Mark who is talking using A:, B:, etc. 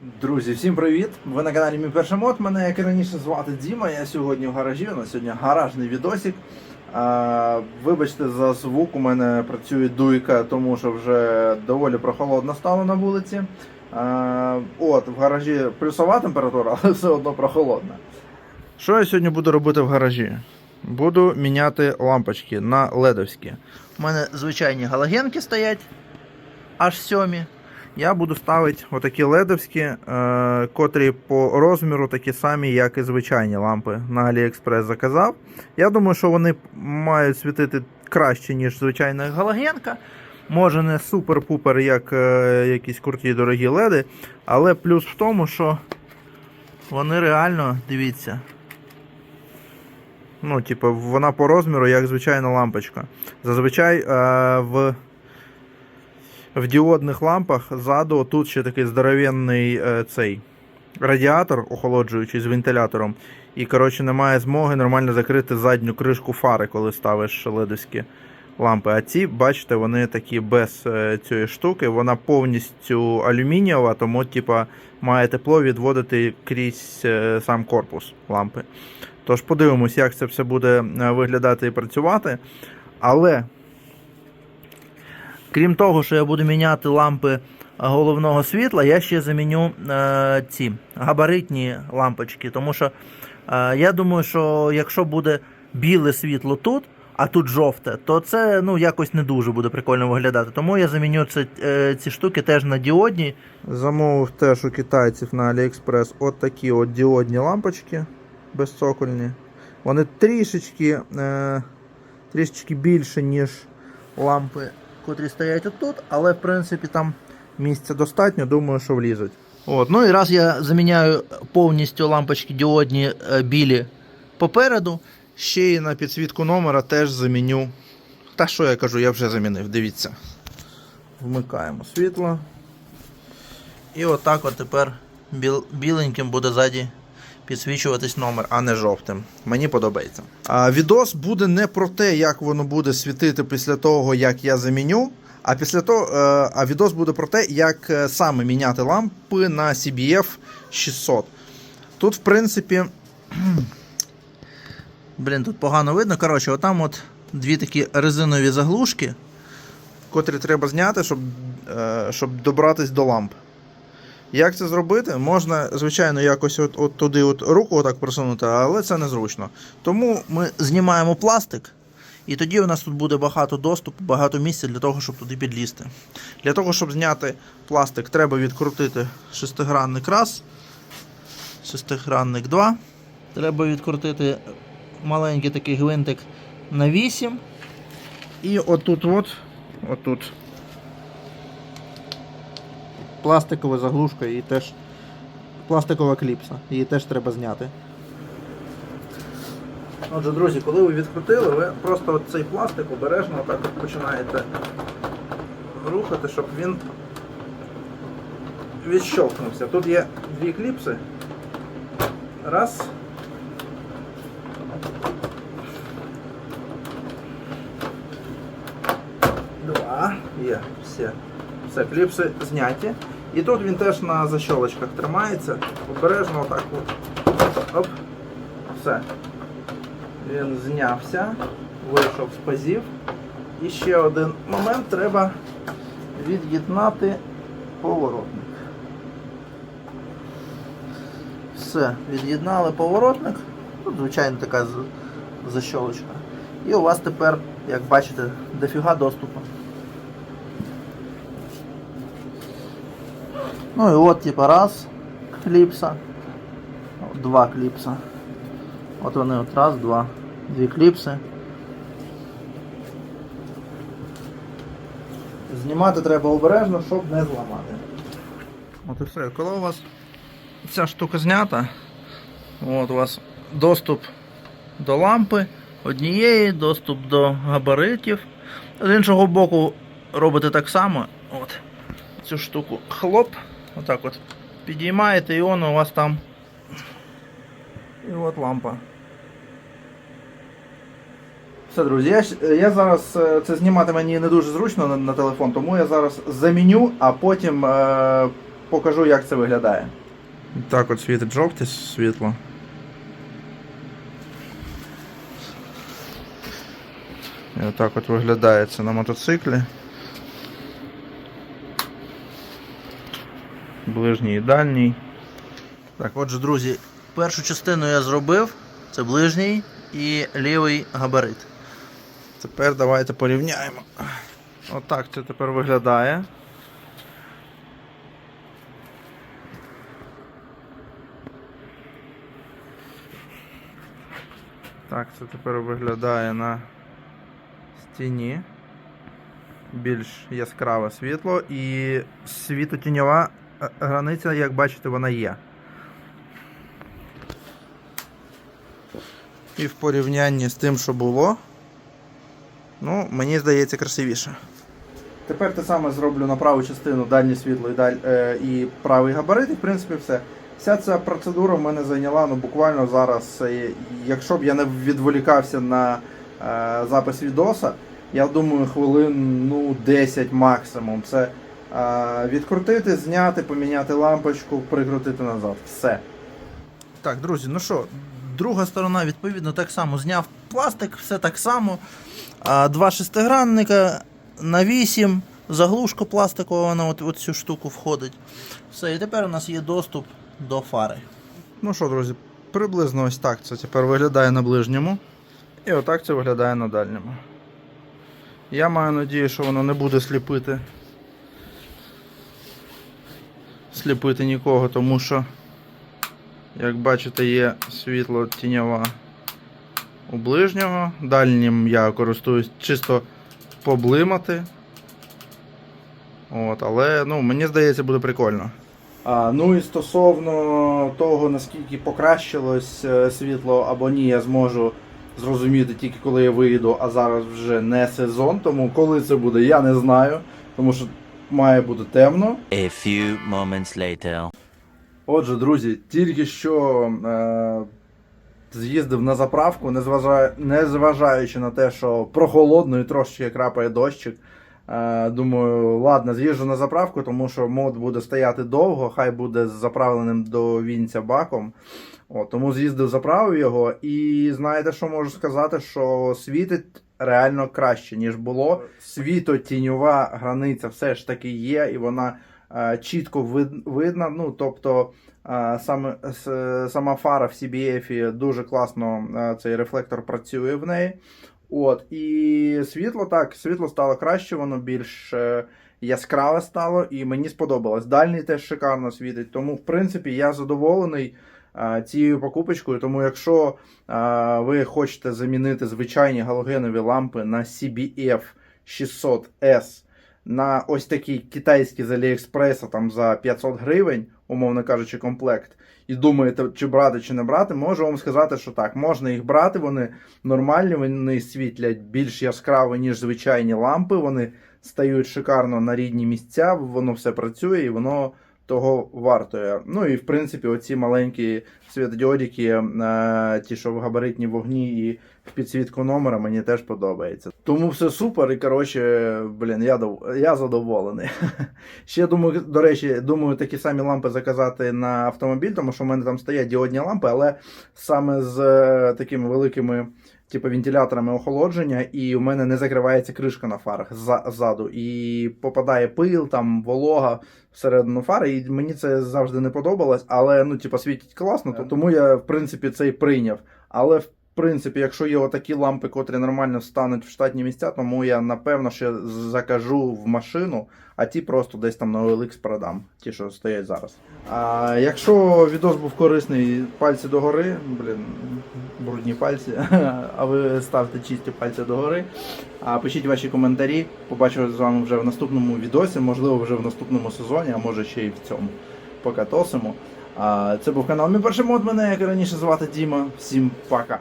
A: Друзі, всім привіт! Ви на каналі Мій Перший Мод. Мене, як і раніше, звати Діма. Я сьогодні в гаражі. У нас сьогодні гаражний відосик. А, вибачте за звук, у мене працює дуйка, тому що вже доволі прохолодно стало на вулиці. А, от, в гаражі плюсова температура, але все одно прохолодна. Що я сьогодні буду робити в гаражі? Буду міняти лампочки на ледовські. У мене звичайні галогенки стоять, аж сьомі. Я буду ставити отакі ледовські, е, котрі по розміру такі самі, як і звичайні лампи на AliExpress заказав. Я думаю, що вони мають світити краще, ніж звичайна галогенка. Може не супер-пупер, як е, якісь круті дорогі леди, але плюс в тому, що вони реально, дивіться. Ну, типу, вона по розміру, як звичайна лампочка. Зазвичай е, в в діодних лампах ззаду тут ще такий здоровенний е, цей радіатор, охолоджуючий з вентилятором. І, коротше, немає змоги нормально закрити задню кришку фари, коли ставиш ледовські лампи. А ці, бачите, вони такі без е, цієї штуки. Вона повністю алюмінієва, тому типа, має тепло відводити крізь е, сам корпус лампи. Тож подивимось, як це все буде виглядати і працювати. Але Крім того, що я буду міняти лампи головного світла, я ще заміню е, ці габаритні лампочки. Тому що е, я думаю, що якщо буде біле світло тут, а тут жовте, то це ну, якось не дуже буде прикольно виглядати. Тому я заміню це, е, ці штуки теж на діодні. Замовив теж у китайців на AliExpress от такі от діодні лампочки безцокольні. Вони трішечки, е, трішечки більше, ніж лампи котрі стоять отут, але в принципі там місця достатньо, думаю, що влізуть. От, ну і раз я заміняю повністю лампочки діодні е, білі попереду, ще й на підсвітку номера теж заміню. Та що я кажу, я вже замінив, дивіться. Вмикаємо світло. І отак от тепер біл, біленьким буде ззаді підсвічуватись номер, а не жовтим. Мені подобається. А, відос буде не про те, як воно буде світити після того, як я заміню. А після того, е, а відос буде про те, як е, саме міняти лампи на CBF 600. Тут, в принципі, блін, тут погано видно. Коротше, отам от дві такі резинові заглушки, котрі треба зняти, щоб, е, щоб добратись до ламп. Як це зробити? Можна, звичайно, якось от, от туди от руку отак просунути, але це незручно. Тому ми знімаємо пластик, і тоді у нас тут буде багато доступу, багато місця для того, щоб туди підлізти. Для того, щоб зняти пластик, треба відкрутити шестигранник раз, шестигранник 2. Треба відкрутити маленький такий гвинтик на 8. І отут, от, отут пластикова заглушка і теж пластикова кліпса. Її теж треба зняти. Отже, друзі, коли ви відкрутили, ви просто от цей пластик обережно так починаєте рухати, щоб він відщовкнувся. Тут є дві кліпси. Раз. Два. Є, все. Все, кліпси зняті. І тут він теж на защолочках тримається. Обережно отак от. Оп. Все. Він знявся, вийшов з пазів. І ще один момент треба від'єднати поворотник. Все, від'єднали поворотник. Тут, звичайно, така защолочка. І у вас тепер, як бачите, дофіга доступу. Ну і от типа раз кліпса, два кліпса. От вони от раз, два, дві кліпси. Знімати треба обережно, щоб не зламати. От і все. Коли у вас ця штука знята, от у вас доступ до лампи однієї, доступ до габаритів. З іншого боку робите так само. От. Цю штуку хлоп. Отак от підіймаєте і воно у вас там. І от лампа. Все, друзі, я, я зараз е, це знімати мені не дуже зручно на, на телефон, тому я зараз заміню, а потім е, покажу, як це виглядає. Так от світить жовте світло. І отак от виглядає це на мотоциклі. Ближній і дальній. Так, отже, друзі, першу частину я зробив. Це ближній і лівий габарит. Тепер давайте порівняємо. Отак це тепер виглядає. Так, це тепер виглядає на стіні. Більш яскраве світло і світотіньова границя, як бачите, вона є. І в порівнянні з тим, що було, ну, мені здається красивіше. Тепер те саме зроблю на праву частину дальнє світло і, даль, е, і правий габарит, і в принципі все. Вся ця процедура в мене зайняла ну, буквально зараз. е, Якщо б я не відволікався на е, запис відоса, я думаю, хвилин ну, 10 максимум. Це відкрутити, зняти, поміняти лампочку, прикрутити назад. Все. Так, друзі, ну що, друга сторона, відповідно, так само зняв пластик, все так само. Два шестигранника на 8, заглушка пластикова на от, от цю штуку входить. Все, і тепер у нас є доступ до фари. Ну що, друзі, приблизно ось так це тепер виглядає на ближньому. І отак це виглядає на дальньому. Я маю надію, що воно не буде сліпити. Сліпити нікого, тому що, як бачите, є світло тіньова у ближнього. Дальнім я користуюсь чисто поблимати. От, але ну, мені здається, буде прикольно. А, ну і стосовно того, наскільки покращилось е, світло або ні, я зможу зрозуміти тільки коли я виїду, а зараз вже не сезон. Тому коли це буде, я не знаю. Тому що має бути темно.
B: A few moments later.
A: Отже, друзі, тільки що е, з'їздив на заправку, незважа- незважаючи на те, що прохолодно і трошечки крапає дощик. Е, думаю, ладно, з'їжджу на заправку, тому що мод буде стояти довго, хай буде з заправленим до вінця баком. От, тому з'їздив, заправив його, і знаєте, що можу сказати, що світить реально краще, ніж було. Світо-тіньова границя все ж таки є, і вона е, чітко вид- видна. Ну, тобто, е, саме, с- сама фара в CBF дуже класно е, цей рефлектор працює в неї. От, і світло так, світло стало краще, воно більш е, яскраве стало, і мені сподобалось. Дальній теж шикарно світить. Тому, в принципі, я задоволений е, цією покупочкою. Тому, якщо ви хочете замінити звичайні галогенові лампи на CBF 600S на ось такі китайські з Аліекспреса там за 500 гривень, умовно кажучи, комплект, і думаєте, чи брати, чи не брати, можу вам сказати, що так, можна їх брати, вони нормальні, вони світлять більш яскраво, ніж звичайні лампи, вони стають шикарно на рідні місця, воно все працює і воно того вартує. Ну і в принципі, оці маленькі світодіодики, е, ті, що в габаритні вогні і в підсвітку номера, мені теж подобається. Тому все супер, і коротше, блін, я, я задоволений. Ще думаю, до речі, думаю, такі самі лампи заказати на автомобіль, тому що в мене там стоять діодні лампи, але саме з е, такими великими. Типу вентиляторами охолодження, і у мене не закривається кришка на фарах ззаду. І попадає пил, там волога всередину фари. І мені це завжди не подобалось, але ну, типу, світить класно, то тому я, в принципі, це і прийняв. Але в принципі, якщо є отакі лампи, котрі нормально встануть в штатні місця, тому я напевно ще закажу в машину, а ті просто десь там на OLX продам, ті, що стоять зараз. А якщо відос був корисний, пальці догори, блін, брудні пальці, а ви ставте чисті пальці догори. А пишіть ваші коментарі. Побачу з вами вже в наступному відосі, можливо, вже в наступному сезоні, а може ще й в цьому. покатосимо. Це був канал Мій перший мод. Мене як раніше звати Діма. Всім пока.